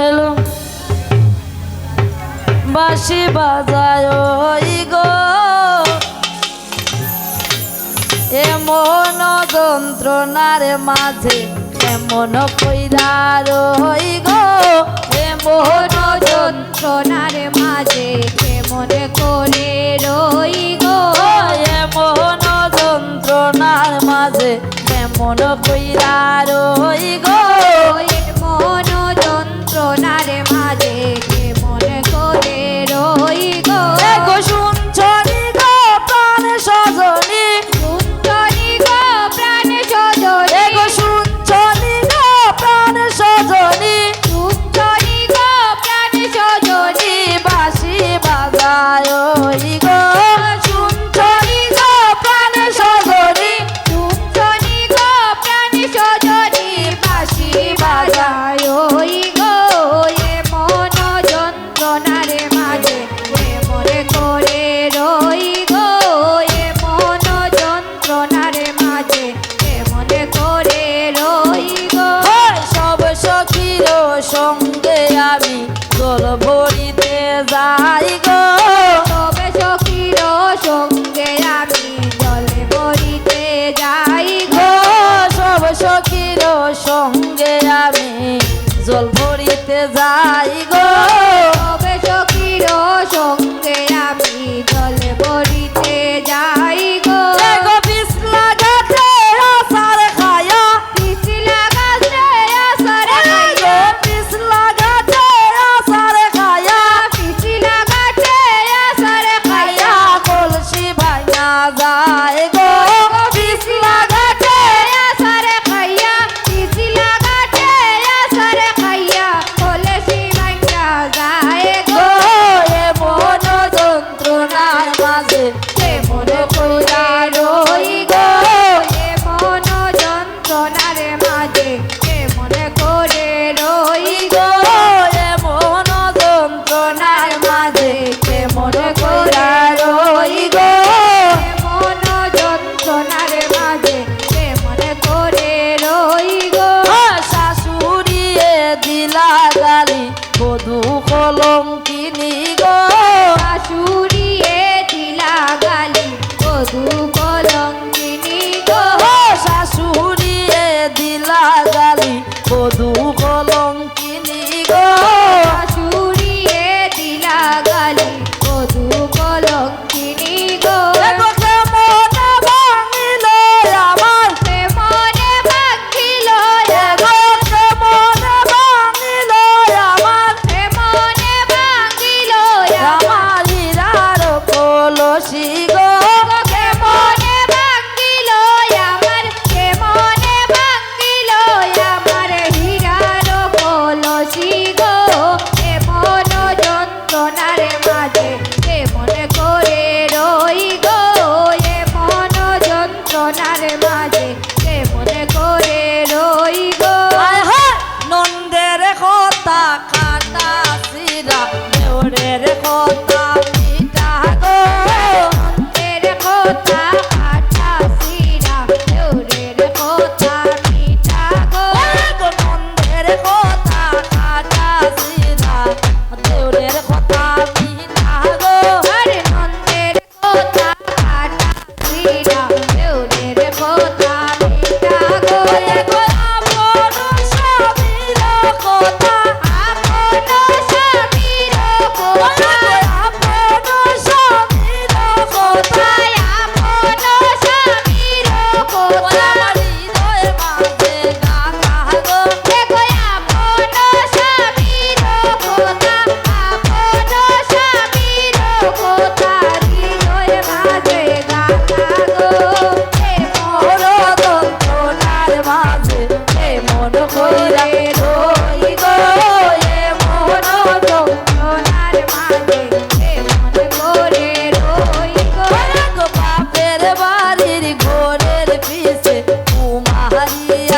খেলো বাসি বাজায় গো। এমন যন্ত্রণার মাঝে এমন কইরার হই গো। এমন যন্ত্রণার মাঝে কেমন করে রই গো। এমন যন্ত্রণার মাঝে এমন কইরার হই গো।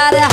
gotta